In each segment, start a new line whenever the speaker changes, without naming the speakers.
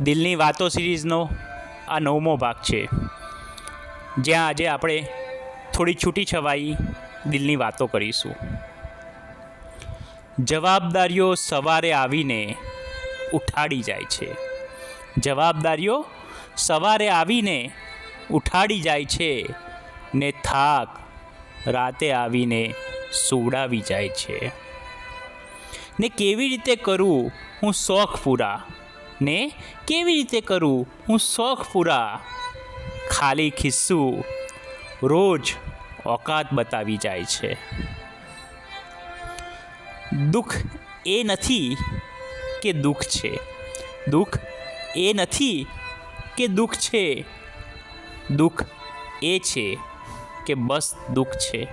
દિલની વાતો સિરીઝનો આ નવમો ભાગ છે. જ્યાં આજે આપણે થોડી છૂટી છવાઈ દિલની વાતો કરીશું. જવાબદારીઓ સવારે આવીને ઉઠાડી જાય છે. જવાબદારીઓ સવારે આવીને ઉઠાડી જાય છે ને થાક રાતે આવીને સુવડાવી જાય છે. ને કેવી રીતે કરું હું શોખ પૂરા? ને કેવી રીતે કરું? હું શોખ પૂરા. ખાલી ખિસ્સું. રોજ ઓકાત બતાવી જાય છે. દુઃખ એ નથી કે દુઃખ છે. દુઃખ એ નથી કે દુઃખ છે. દુઃખ એ છે કે બસ દુઃખ છે.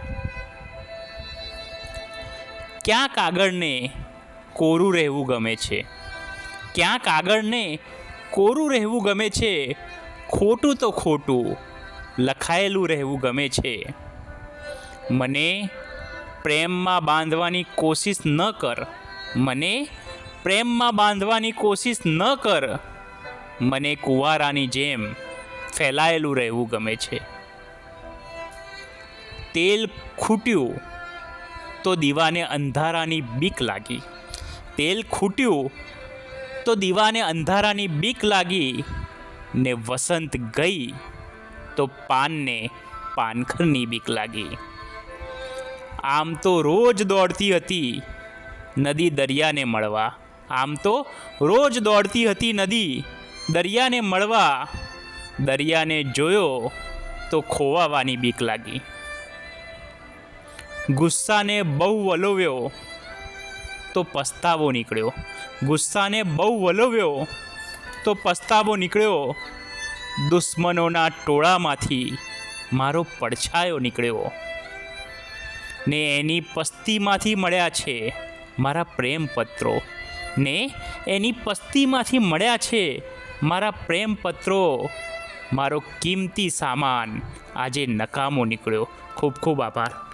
ક્યાં કાગળને કોરું રહેવું ગમે છે. ક્યાંક આગળને કોરું રહેવું ગમે છે? ખોટું તો ખોટું, લખાયેલું રહેવું ગમે છે. મને પ્રેમમાં બાંધવાની કોશિશ ન કર. મને પ્રેમમાં બાંધવાની કોશિશ ન કર. મને કુંવારાની જેમ ફેલાયેલું રહેવું ગમે છે. તેલ ખૂટ્યું તો દીવાને અંધારાની બીક લાગી. તેલ ખૂટ્યું તો દીવાને અંધારાની બીક લાગી ને વસંત ગઈ તો પાનને પાનખરની બીક લાગી. આમ તો રોજ દોડતી હતી નદી દરિયાને મળવા. આમ તો રોજ દોડતી હતી નદી દરિયાને મળવા. દરિયાને જોયો તો ખોવાવાની બીક લાગી. ગુસ્સાને બહુ વલોવ્યો. તો પસ્તાવો નીકળ્યો. ગુસ્સાને બહુ વલોવ્યો તો પસ્તાવો નીકળ્યો. દુશ્મનોના ટોળામાંથી મારો પડછાયો નીકળ્યો. ને એની પસ્તીમાંથી મળ્યા છે મારા પ્રેમ પત્રો ને એની પસ્તીમાંથી મળ્યા છે મારા પ્રેમ પત્રો મારો કિંમતી સામાન આજે નકામો નીકળ્યો. ખૂબ ખૂબ આભાર.